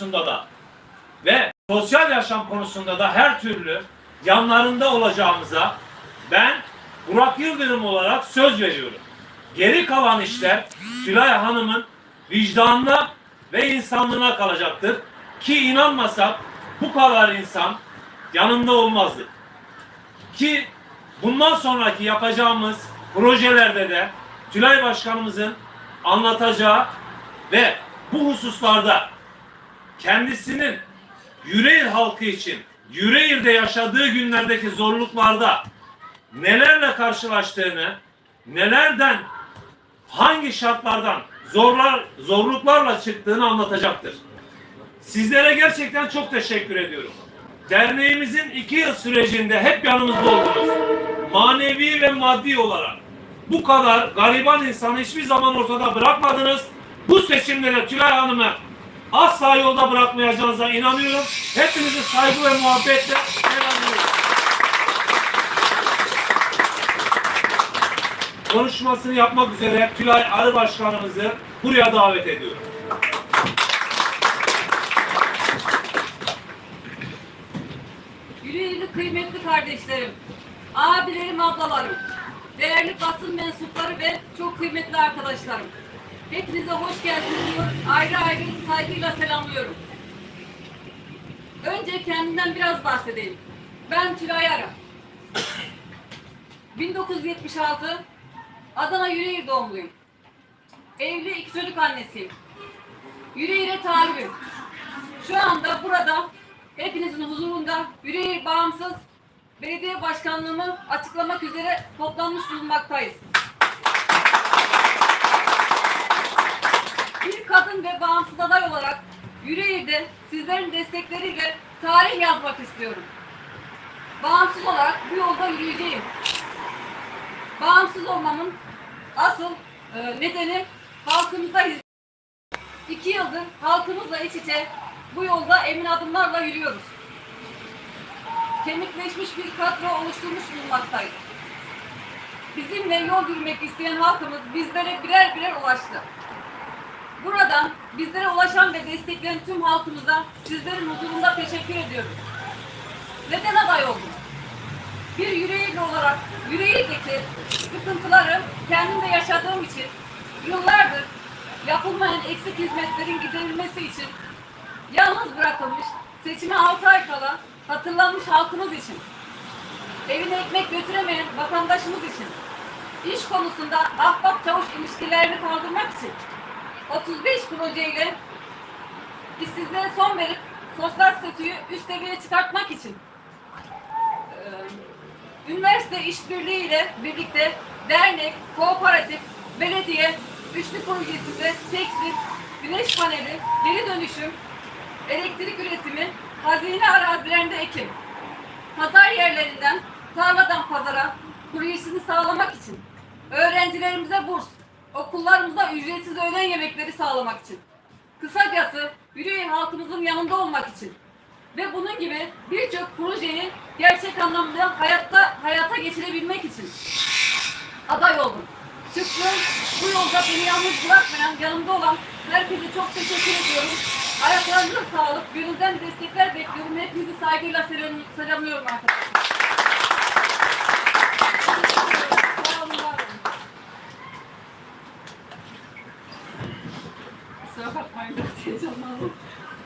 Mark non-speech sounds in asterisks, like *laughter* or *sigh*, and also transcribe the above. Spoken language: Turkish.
konusunda da ve sosyal yaşam konusunda da her türlü yanlarında olacağımıza ben Burak Yıldırım olarak söz veriyorum. Geri kalan işler Tülay Hanım'ın vicdanına ve insanlığına kalacaktır. Ki inanmasak bu kadar insan yanında olmazdı. Ki bundan sonraki yapacağımız projelerde de Tülay Başkanımızın anlatacağı ve bu hususlarda kendisinin Yüreğir halkı için Yüreğir'de yaşadığı günlerdeki zorluklarda nelerle karşılaştığını, nelerden, hangi şartlardan zorlar, zorluklarla çıktığını anlatacaktır. Sizlere gerçekten çok teşekkür ediyorum. Derneğimizin iki yıl sürecinde hep yanımızda oldunuz. Manevi ve maddi olarak. Bu kadar gariban insanı hiçbir zaman ortada bırakmadınız. Bu seçimlere Tülay Hanım'ı asla yolda bırakmayacağınıza inanıyorum. Hepinizi saygı ve muhabbetle selamlıyorum. Konuşmasını yapmak üzere Tülay Arı Başkanımızı buraya davet ediyorum. Yüreğli kıymetli kardeşlerim, abilerim, ablalarım, değerli basın mensupları ve çok kıymetli arkadaşlarım. Hepinize hoş geldiniz diyor. Ayrı ayrı saygıyla selamlıyorum. Önce kendimden biraz bahsedeyim. Ben Tülay Ara. *coughs* 1976 Adana Yüreğir doğumluyum. Evli iki çocuk annesiyim. Yüreğir'e talibim. Şu anda burada hepinizin huzurunda Yüreğir Bağımsız Belediye Başkanlığımı açıklamak üzere toplanmış bulunmaktayız. Bir kadın ve bağımsız aday olarak Yüreğir'de sizlerin destekleriyle tarih yazmak istiyorum. Bağımsız olarak bu yolda yürüyeceğim. Bağımsız olmamın asıl e, nedeni halkımıza hizmet İki yıldır halkımızla iç içe bu yolda emin adımlarla yürüyoruz. Kemikleşmiş bir kadro oluşturmuş bulunmaktayız. Bizimle yol yürümek isteyen halkımız bizlere birer birer ulaştı. Buradan bizlere ulaşan ve destekleyen tüm halkımıza sizlerin huzurunda teşekkür ediyorum. Neden aday oldum? Bir yüreğirli olarak yüreğirdeki sıkıntıları kendimde yaşadığım için yıllardır yapılmayan eksik hizmetlerin giderilmesi için yalnız bırakılmış, seçime 6 ay kala hatırlanmış halkımız için, evine ekmek götüremeyen vatandaşımız için, iş konusunda ahbap çavuş ilişkilerini kaldırmak için 35 projeyle işsizliğe son verip sosyal statüyü üst seviyeye çıkartmak için üniversite işbirliğiyle birlikte dernek, kooperatif, belediye, üçlü projesinde tekstil, güneş paneli, geri dönüşüm, elektrik üretimi, hazine arazilerinde ekim, pazar yerlerinden tarladan pazara projesini sağlamak için, öğrencilerimize burs, okullarımıza ücretsiz öğlen yemekleri sağlamak için, kısacası Yüreğir halkımızın yanında olmak için ve bunun gibi birçok projeyi gerçek anlamda hayatta hayata geçirebilmek için aday oldum. Çıktım. Bu yolda beni yalnız bırakmayan, yanımda olan herkese çok teşekkür ediyorum. Ayaklarınıza sağlık, gönülden destekler bekliyorum. Hepinizi saygıyla selam, selamlıyorum arkadaşlar. 怎么了？